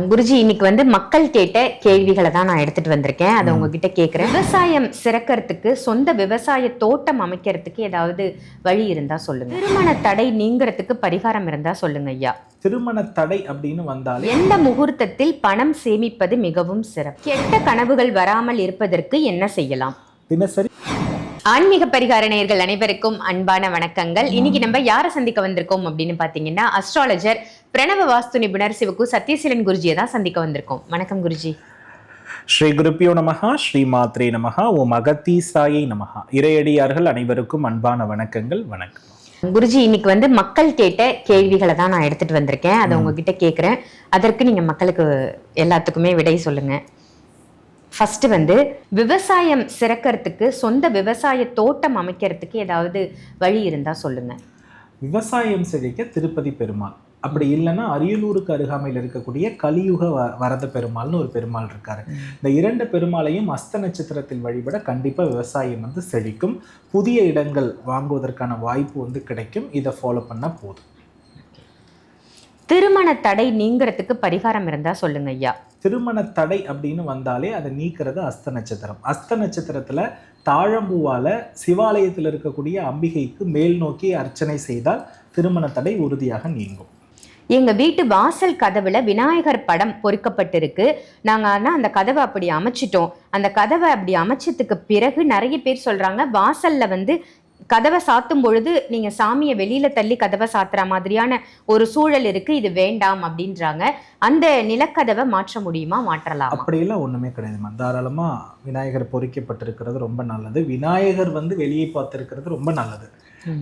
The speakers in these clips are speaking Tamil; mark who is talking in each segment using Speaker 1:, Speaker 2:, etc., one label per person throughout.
Speaker 1: குருஜி இன்னைக்கு வந்து மக்கள் கேட்ட கேள்விகளை தான் நான் எடுத்துட்டு வந்திருக்கேன். அதை உங்ககிட்ட கேட்குறேன் விவசாயம் சிறக்கிறதுக்கு சொந்த விவசாய தோட்டம் அமைக்கிறதுக்கு ஏதாவது வழி இருந்தா சொல்லுங்க. திருமண தடை நீங்கிறதுக்கு பரிகாரம் இருந்தா சொல்லுங்க ஐயா.
Speaker 2: திருமண தடை அப்படின்னு வந்தாலே
Speaker 1: எந்த முகூர்த்தத்தில் பணம் சேமிப்பது மிகவும் சிறப்பு? கெட்ட கனவுகள் வராமல் இருப்பதற்கு என்ன செய்யலாம்?
Speaker 2: தினசரி
Speaker 1: ஆன்மீக பரிகார நேயர்கள் அனைவருக்கும் அன்பான வணக்கங்கள். இன்னைக்கு நம்ம யாரை சந்திக்க வந்திருக்கோம் அப்படின்னு பாத்தீங்கன்னா அஸ்ட்ராலஜர் பிரணவ வாஸ்து நிபுணர் சிவகு சத்யசீலன் குருஜியை தான் சந்திக்க வந்திருக்கோம். வணக்கம் குருஜி.
Speaker 2: ஸ்ரீ குருப்பியோ நமகா ஸ்ரீ மாத்ரே நமகா ஓம் அகத்தீசாயை நமகா இறையடியார்கள் அனைவருக்கும் அன்பான வணக்கங்கள் வணக்கம்.
Speaker 1: குருஜி இன்னைக்கு வந்து மக்கள் கேட்ட கேள்விகளை தான் நான் எடுத்துட்டு வந்திருக்கேன். அதை உங்ககிட்ட கேட்குறேன் அதற்கு நீங்க மக்களுக்கு எல்லாத்துக்குமே விடை சொல்லுங்க. ஃபர்ஸ்ட் வந்து விவசாயம் சிறக்கிறதுக்கு சொந்த விவசாய தோட்டம் அமைக்கிறதுக்கு ஏதாவது வழி இருந்தா சொல்லுங்க.
Speaker 2: விவசாயம் செழிக்க திருப்பதி பெருமாள். அப்படி இல்லைன்னா அரியலூருக்கு அருகாமையில் இருக்கக்கூடிய கலியுக வ- வரத பெருமாள்னு ஒரு பெருமாள் இருக்காரு. இந்த இரண்டு பெருமாளையும் அஸ்த நட்சத்திரத்தில் வழிபட கண்டிப்பா விவசாயம் வந்து செழிக்கும். புதிய இடங்கள் வாங்குவதற்கான வாய்ப்பு வந்து கிடைக்கும். இதை ஃபாலோ பண்ணா போதும்.
Speaker 1: திருமண தடை நீங்கிறதுக்கு பரிகாரம் இருந்தா சொல்லுங்க ஐயா.
Speaker 2: திருமண தடை அப்படின்னு வந்தாலே அதை நீக்கிறது அஸ்த நட்சத்திரம். அஸ்த நட்சத்திரத்தில் தாழம்பூவால் சிவாலயத்தில் இருக்கக்கூடிய அம்பிகைக்கு மேல் நோக்கி அர்ச்சனை செய்தால் திருமண தடை உறுதியாக நீங்கும்.
Speaker 1: எங்க வீட்டு வாசல் கதவுல விநாயகர் படம் பொறிக்கப்பட்டிருக்கு. நாங்க ஆனா அந்த கதவை அப்படி அமைச்சிட்டோம். அந்த கதவை அப்படி அமைச்சதுக்கு பிறகு நிறைய பேர் சொல்றாங்க வாசல்ல வந்து கதவை சாத்தும் பொழுது நீங்க சாமியை வெளியில தள்ளி கதவை சாத்துற மாதிரியான ஒரு சூழல் இருக்கு இது வேண்டாம் அப்படின்றாங்க. அந்த நிலக்கதவை மாற்ற முடியுமா மாற்றலாமா?
Speaker 2: அப்படியெல்லாம் ஒண்ணுமே கிடையாதுமா தாராளமா விநாயகர் பொறிக்கப்பட்டிருக்கிறது ரொம்ப நல்லது. விநாயகர் வந்து வெளியே பார்த்திருக்கிறது ரொம்ப நல்லது.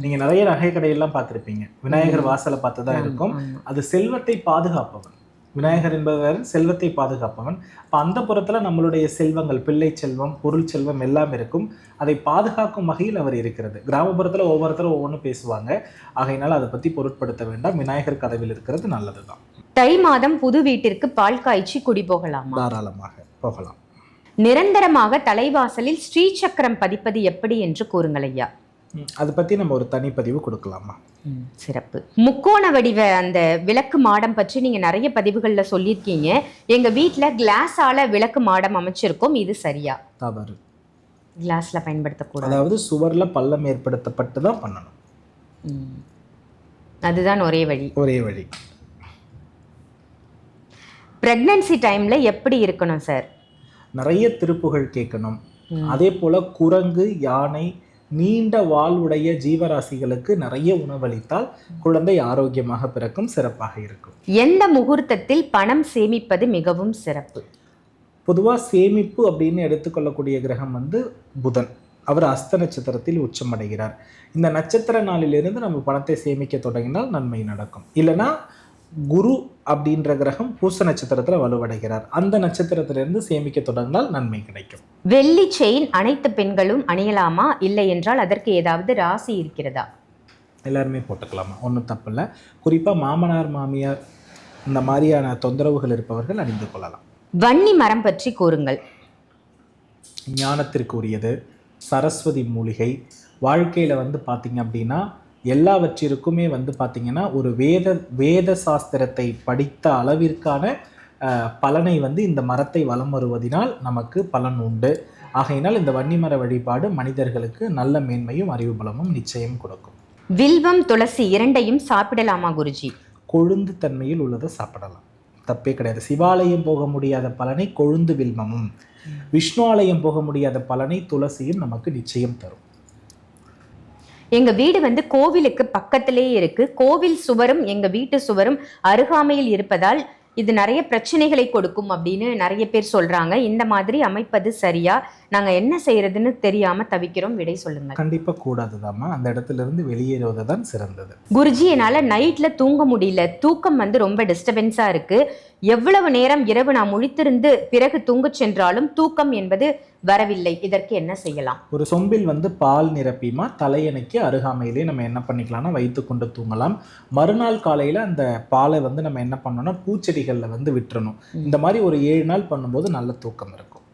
Speaker 2: நீங்க நிறைய நகை கடையெல்லாம் பார்த்திருப்பீங்க. விநாயகர் வாசலை பார்த்து தான் இருக்கும். அது செல்வத்தை பாதுகாப்பவன் விநாயகர் என்பவர் செல்வத்தை பாதுகாப்பவன். அப்ப அந்த புறத்துல நம்மளுடைய செல்வங்கள் பிள்ளை செல்வம் பொருள் செல்வம் எல்லாம் இருக்கும். அதை பாதுகாக்கும் வகையில் அவர் இருக்கிறது. கிராமப்புறத்துல ஒவ்வொருத்தரும் ஒவ்வொன்றும் பேசுவாங்க. ஆகையினால அதை பத்தி பொருட்படுத்த வேண்டாம். விநாயகர் கதவில் இருக்கிறது நல்லதுதான்.
Speaker 1: தை மாதம் புது வீட்டிற்கு பால் காய்ச்சி குடி போகலாமா?
Speaker 2: தாராளமாக போகலாம்.
Speaker 1: நிரந்தரமாக தலைவாசலில் ஸ்ரீ சக்கரம் பதிப்பது எப்படி என்று கூறுங்கள் ஐயா.
Speaker 2: அதை பத்தி நம்ம ஒரு தனிப்பதிவு கொடுக்கலாமா?
Speaker 1: சிறப்பு. முக்கோண வடிவ அந்த விளக்கு மாடம் பற்றி நீங்க நிறைய பதிவுகள்ல சொல்லியிருக்கீங்க. எங்க வீட்ல கிளாஸால விளக்கு மாடம் அமைச்சிருக்கோம். இது சரியா?
Speaker 2: தவறு.
Speaker 1: கிளாஸ்ல பயன்படுத்தக்கூடாது.
Speaker 2: அதாவது சுவர்ல பள்ளம் ஏற்படுத்தப்பட்டு தான் பண்ணணும்.
Speaker 1: அதுதான் ஒரே வழி.
Speaker 2: ஒரே வழி.
Speaker 1: பிரெக்னன்சி டைம்ல எப்படி இருக்கணும் சார்?
Speaker 2: நிறைய திருப்புகள் கேட்கணும். அதே போல குரங்கு யானை நீண்ட வாழ்வுடைய ஜீவராசிகளுக்கு நிறைய உணவளித்தால் குழந்தை ஆரோக்கியமாக பிறக்கும் சிறப்பாக இருக்கும்.
Speaker 1: எந்த முகூர்த்தத்தில் பணம் சேமிப்பது மிகவும் சிறப்பு?
Speaker 2: பொதுவா சேமிப்பு அப்படின்னு எடுத்துக்கொள்ளக்கூடிய கிரகம் வந்து புதன். அவர் அஸ்த நட்சத்திரத்தில் உச்சமடைகிறார். இந்த நட்சத்திர நாளிலிருந்து நம்ம பணத்தை சேமிக்க தொடங்கினால் நன்மை நடக்கும். இல்லைன்னா குரு அப்படின்ற கிரகம் பூச நட்சத்திரத்துல வலுவடைகிறார். அந்த நட்சத்திரத்திலிருந்து சேமிக்க தொடங்கினால் நன்மை கிடைக்கும்.
Speaker 1: வெள்ளி செயின் அனைத்து பெண்களும் அணியலாமா? இல்லை என்றால் அதற்கு ஏதாவது ராசி இருக்கிறதா?
Speaker 2: எல்லாருமே போட்டுக்கலாமா? ஒன்றும் தப்பில்லை. குறிப்பாக மாமனார் மாமியார் இந்த மாதிரியான தொந்தரவுகள் இருப்பவர்கள் அணிந்து கொள்ளலாம்.
Speaker 1: வன்னி மரம் பற்றி கூறுங்கள்.
Speaker 2: ஞானத்திற்கு உரியது சரஸ்வதி மூலிகை. வாழ்க்கையில் வந்து பார்த்தீங்க அப்படின்னா எல்லாவற்றிற்குமே வந்து பார்த்தீங்கன்னா ஒரு வேத வேத சாஸ்திரத்தை படித்த அளவிற்கான பலனை வந்து இந்த மரத்தை வலம் வருவதினால் நமக்கு பலன் உண்டு. ஆகையினால் இந்த வன்னிமர வழிபாடு மனிதர்களுக்கு நல்ல மேன்மையும் அறிவு பலமும் நிச்சயம் கொடுக்கும்.
Speaker 1: வில்வம் துளசி இரண்டையும் சாப்பிடலாமா குருஜி?
Speaker 2: கொழுந்து தன்மையில் உள்ளதை சாப்பிடலாம். தப்பே கிடையாது. சிவாலயம் போக முடியாத பலனை கொழுந்து வில்மமும் விஷ்ணு ஆலயம் போக முடியாத பலனை துளசியும் நமக்கு நிச்சயம் தரும்.
Speaker 1: எங்க வீடு வந்து கோவிலுக்கு பக்கத்திலே இருக்கு. கோவில் சுவரும் எங்க வீட்டு சுவரும் அருகாமையில் இருப்பதால் இது நிறைய பிரச்சனைகளை கொடுக்கும் அப்படின்னு நிறைய பேர் சொல்றாங்க. இந்த மாதிரி அமைப்பது சரியா? நாங்க என்ன செய்யறதுன்னு தெரியாம தவிக்கிறோம். விடை சொல்லுங்க
Speaker 2: கண்டிப்பா கூடாதுதாம்மா. அந்த இடத்துல இருந்து வெளியேறுவது தான் சிறந்தது.
Speaker 1: குருஜி என்னால நைட்ல தூங்க முடியல. தூக்கம் வந்து ரொம்ப டிஸ்டர்பன்ஸா இருக்கு. எவ்வளவு நேரம் இரவு நான் முழித்திருந்து பிறகு தூங்கச் சென்றாலும் தூக்கம் என்பது வரவில்லை. இதற்கு என்ன செய்யலாம்?
Speaker 2: ஒரு சொம்பில் வந்து பால் நிரப்பிமா தலையணைக்கு அருகாமையிலே நம்ம என்ன பண்ணிக்கலாம்னா வைத்து கொண்டு தூங்கலாம். மறுநாள் காலையில அந்த பாலை வந்து நம்ம என்ன பண்ணோம்னா பூச்செடிகள்ல வந்து விட்டுறணும். இந்த மாதிரி ஒரு ஏழு நாள் பண்ணும்போது நல்ல தூக்கம் இருக்கும்.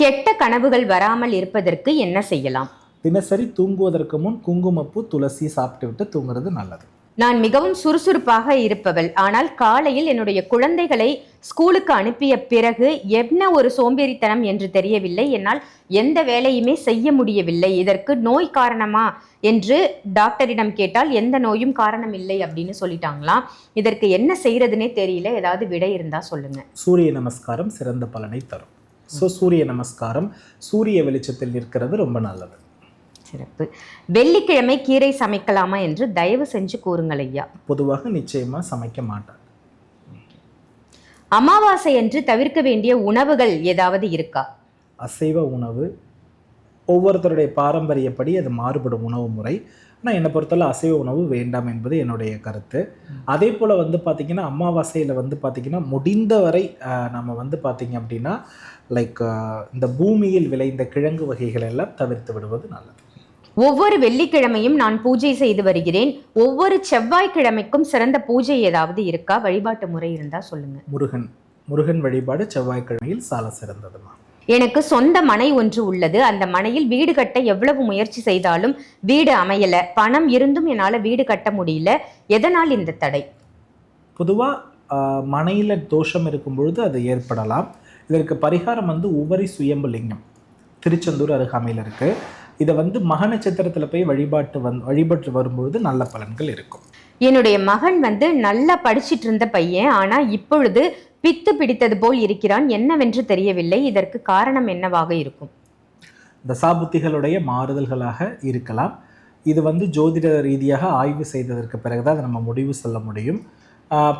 Speaker 1: கெட்ட கனவுகள் வராமல் இருப்பதற்கு என்ன செய்யலாம்?
Speaker 2: தினசரி தூங்குவதற்கு முன் குங்குமப்பூ துளசி சாப்பிட்டு விட்டு தூங்குறது நல்லது.
Speaker 1: நான் மிகவும் சுறுசுறுப்பாக இருப்பவள். ஆனால் காலையில் என்னுடைய குழந்தைகளை ஸ்கூலுக்கு அனுப்பிய பிறகு என்ன ஒரு சோம்பேறித்தனம் என்று தெரியவில்லை. என்னால் எந்த வேலையுமே செய்ய முடியவில்லை. இதற்கு நோய் காரணமா என்று டாக்டரிடம் கேட்டால் எந்த நோயும் காரணம் இல்லை அப்படின்னு சொல்லிட்டாங்களாம். இதற்கு என்ன செய்யறதுனே தெரியல. ஏதாவது விடை இருந்தா சொல்லுங்க.
Speaker 2: சூரிய நமஸ்காரம் சிறந்த பலனை தரும். ஸோ சூரிய நமஸ்காரம் சூரிய வெளிச்சத்தில் இருக்கிறது ரொம்ப நல்லது.
Speaker 1: சிறப்பு. வெள்ளிக்கிழமை கீரை சமைக்கலாமா என்று தயவு செஞ்சு கூறுங்கள் ஐயா.
Speaker 2: பொதுவாக நிச்சயமா சமைக்க மாட்டார்.
Speaker 1: அமாவாசை என்று தவிர்க்க வேண்டிய உணவுகள் ஏதாவது இருக்கா?
Speaker 2: அசைவ உணவு ஒவ்வொருத்தருடைய பாரம்பரியப்படி அது மாறுபடும் உணவு முறை. ஆனால் என்னை பொறுத்தவரை அசைவ உணவு வேண்டாம் என்பது என்னுடைய கருத்து. அதே போல் வந்து பார்த்திங்கன்னா அமாவாசையில் வந்து பார்த்திங்கன்னா முடிந்தவரை நம்ம வந்து பார்த்திங்க அப்படின்னா லைக் இந்த பூமியில் விளைந்த கிழங்கு வகைகள் எல்லாம் தவிர்த்து விடுவது நல்லது.
Speaker 1: ஒவ்வொரு வெள்ளிக்கிழமையும் நான் பூஜை செய்து வருகிறேன். ஒவ்வொரு செவ்வாய்க்கிழமைக்கும் சிறந்த பூஜை ஏதாவது இருக்கா? வழிபாட்டு முறை இருந்தா சொல்லுங்க.
Speaker 2: முருகன். முருகன் வழிபாடு செவ்வாய்க்கிழமையில் சால சிறந்ததுமா?
Speaker 1: எனக்கு சொந்த மனை ஒன்று உள்ளது. அந்த மனையில் வீடு கட்ட எவ்வளவு முயற்சி செய்தாலும் வீடு அமையல. பணம் இருந்தும் என்னால வீடு கட்ட முடியல. எதனால் இந்த தடை?
Speaker 2: பொதுவாக மனையில் தோஷம் இருக்கும் பொழுது அது ஏற்படலாம். இதற்கு பரிகாரம் வந்து உபரி சுயம்பு லிங்கம். திருச்செந்தூர் அருகாமையில் இருக்கு. இதை வந்து மக நட்சத்திரத்தில் போய் வழிபாட்டு வந் வழிபட்டு வரும்பொழுது நல்ல பலன்கள் இருக்கும்.
Speaker 1: என்னுடைய மகன் வந்து நல்லா படிச்சிட்டு இருந்த பையன். ஆனா இப்பொழுது பித்து பிடித்தது போல் இருக்கிறான். என்னவென்று தெரியவில்லை. இதற்கு காரணம் என்னவாக இருக்கும்?
Speaker 2: தசாபுத்திகளுடைய மாறுதல்களாக இருக்கலாம். இது வந்து ஜோதிட ரீதியாக ஆய்வு செய்ததற்கு பிறகுதான் அதை நம்ம முடிவு சொல்ல முடியும்.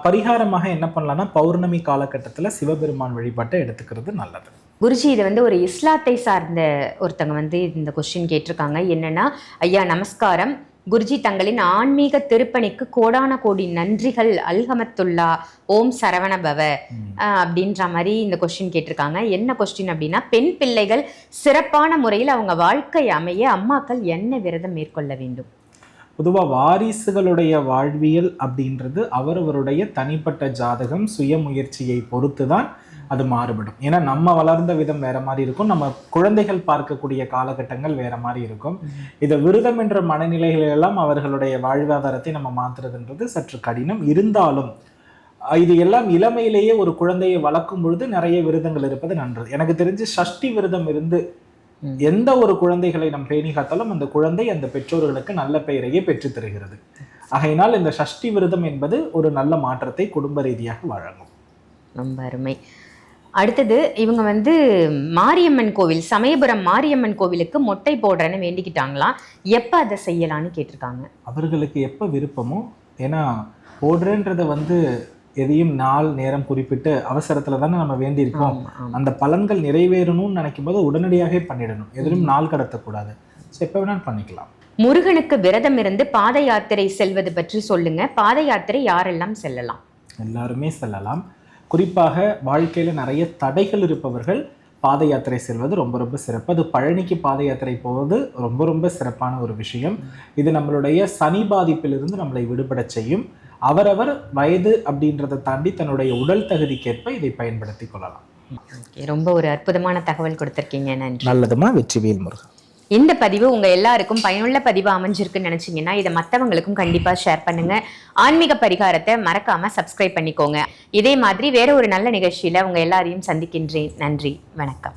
Speaker 2: பரிகாரமாக என்ன பண்ணலாம்னா பௌர்ணமி காலகட்டத்தில் சிவபெருமான் வழிபாட்டை எடுத்துக்கிறது நல்லது.
Speaker 1: குருஜி இது வந்து ஒரு இஸ்லாத்தை சார்ந்த ஒருத்தங்க வந்து இந்த கொஸ்டின் கேட்டிருக்காங்க. என்னன்னா ஐயா நமஸ்காரம். குருஜி தங்களின் ஆன்மீக திருப்பணிக்கு கோடான கோடி நன்றிகள் அல்ஹமத்துல்லா ஓம் சரவண பவ அப்படின்ற மாதிரி இந்த கொஸ்டின் கேட்டிருக்காங்க. என்ன கொஸ்டின் அப்படின்னா பெண் பிள்ளைகள் சிறப்பான முறையில் அவங்க வாழ்க்கை அமைய அம்மாக்கள் என்ன விரதம் மேற்கொள்ள வேண்டும்?
Speaker 2: பொதுவாக வாரிசுகளுடைய வாழ்வியல் அப்படின்றது அவரவருடைய தனிப்பட்ட ஜாதகம் சுயமுயற்சியை பொறுத்து தான் அது மாறுபடும். ஏன்னா நம்ம வளர்ந்த விதம் வேற மாதிரி இருக்கும். நம்ம குழந்தைகள் பார்க்கக்கூடிய காலகட்டங்கள் வேற மாதிரி இருக்கும். இதை விரதம் என்ற மனநிலைகளெல்லாம் அவர்களுடைய வாழ்வாதாரத்தை நம்ம மாத்துறதுன்றது சற்று கடினம். இருந்தாலும் இது எல்லாம் இளமையிலேயே ஒரு குழந்தையை வளர்க்கும் பொழுது நிறைய விரதங்கள் இருப்பது நன்று எனக்கு தெரிஞ்சு சஷ்டி விரதம் இருந்து எந்த ஒரு குழந்தைகளை நம் பேணி காத்தாலும் அந்த குழந்தை அந்த பெற்றோர்களுக்கு நல்ல பெயரையே பெற்றுத் தருகிறது. ஆகையினால் இந்த சஷ்டி விரதம் என்பது ஒரு நல்ல மாற்றத்தை குடும்ப ரீதியாக வழங்கும்.
Speaker 1: ரொம்ப அருமை. அடுத்தது இவங்க வந்து மாரியம்மன் கோவில் சமயபுரம் மாரியம்மன் கோவிலுக்கு மொட்டை போடுறேன்னு வேண்டிக்கிட்டாங்களாம் எப்போ அதை செய்யலான்னு கேட்டிருக்காங்க?
Speaker 2: அவர்களுக்கு எப்போ விருப்பமோ ஏன்னா போடுறேன்றதை வந்து எதையும் நாள் நேரம் குறிப்பிட்டு அவசரத்துல தானே நம்ம வேண்டியிருக்கோம். அந்த பலன்கள் நிறைவேறணும்னு நினைக்கும் போது உடனடியாக பண்ணிடணும். எதிலும் நாள் கடத்தக்கூடாது. ஸோ எப்போ வேணாலும் பண்ணிக்கலாம்.
Speaker 1: முருகனுக்கு விரதம் இருந்து பாத யாத்திரை செல்வது பற்றி சொல்லுங்க. பாத யாத்திரை யாரெல்லாம் செல்லலாம்?
Speaker 2: எல்லாருமே செல்லலாம். குறிப்பாக வாழ்க்கையில நிறைய தடைகள் இருப்பவர்கள் பாத யாத்திரை செல்வது ரொம்ப ரொம்ப சிறப்பு. அது பழனிக்கு பாத யாத்திரை போவது ரொம்ப ரொம்ப சிறப்பான ஒரு விஷயம். இது நம்மளுடைய சனி பாதிப்பிலிருந்து நம்மளை விடுபட செய்யும். அவரவர் வயது அப்படின்றத தாண்டி தன்னுடைய உடல் தகுதிக்கேற்ப இதை பயன்படுத்தி கொள்ளலாம்.
Speaker 1: ரொம்ப ஒரு அற்புதமான தகவல் கொடுத்திருக்கீங்க. நன்றி.
Speaker 2: நல்லதுமா வெற்றிவேல் முருகன்?
Speaker 1: இந்த பதிவு உங்க எல்லாருக்கும் பயனுள்ள பதிவு அமைஞ்சிருக்குன்னு நினைச்சீங்கன்னா இதை மற்றவங்களுக்கும் கண்டிப்பா ஷேர் பண்ணுங்க. ஆன்மீக பரிகாரத்தை மறக்காம சப்ஸ்கிரைப் பண்ணிக்கோங்க. இதே மாதிரி வேற ஒரு நல்ல நிகழ்ச்சியில உங்க எல்லாரையும் சந்திக்கின்றேன். நன்றி வணக்கம்.